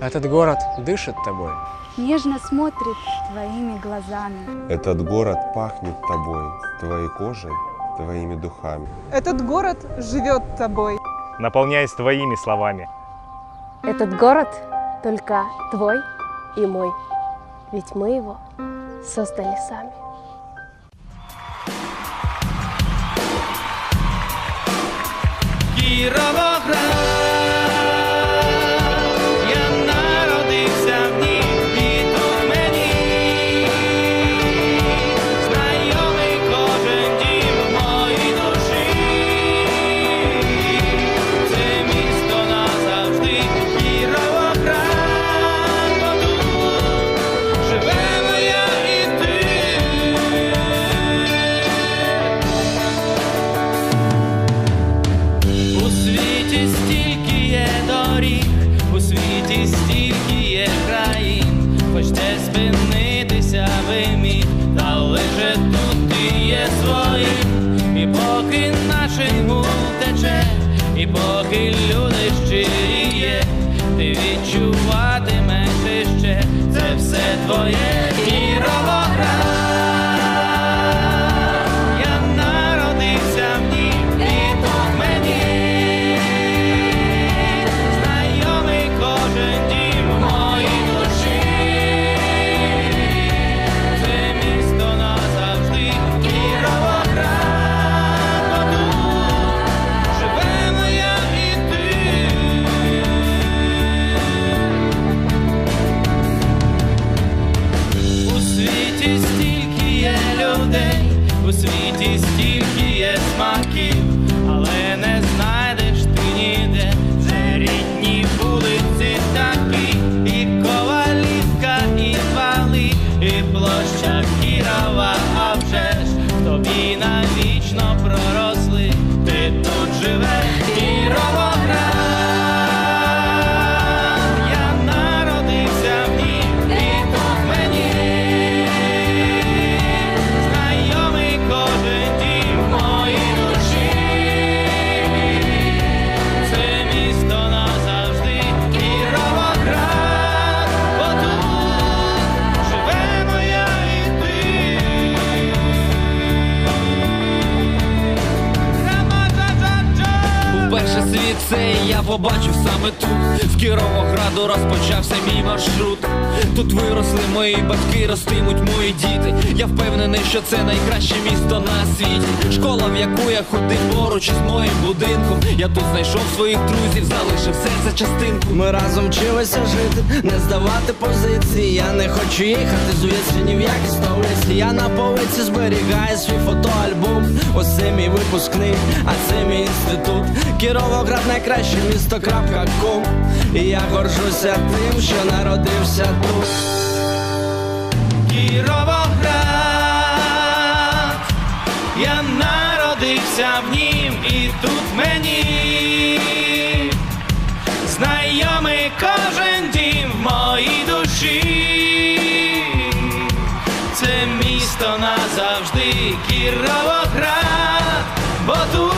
Этот город дышит тобой. Нежно смотрит твоими глазами. Этот город пахнет тобой, твоей кожей, твоими духами. Этот город живет тобой. наполняясь твоими словами. Этот город только твой и мой, ведь мы его создали сами. Я ти навічно проросли, ти тут живеш, Цей я побачив саме тут. З Кіровограду розпочався мій маршрут. Тут виросли мої батьки, ростимуть мої діти. Я впевнений, що це найкраще місто на світі. Школа, в яку я ходив поруч із моїм будинком. Я тут знайшов своїх друзів, залишив серце частинку. Ми разом вчилися жити, не здавати позиції. Я не хочу їхати звідси ні в які столиці. Я на полиці зберігаю свій фотоальбом. Ось мій випускний, а це мій інститут. Кіровоград найкраще місто. крапка ком. І я горжуся тим, що народився тут. Кіровоград, я народився в нім, і тут мені знайомий кожен дім в моїй душі. Це місто назавжди Кіровоград, бо тут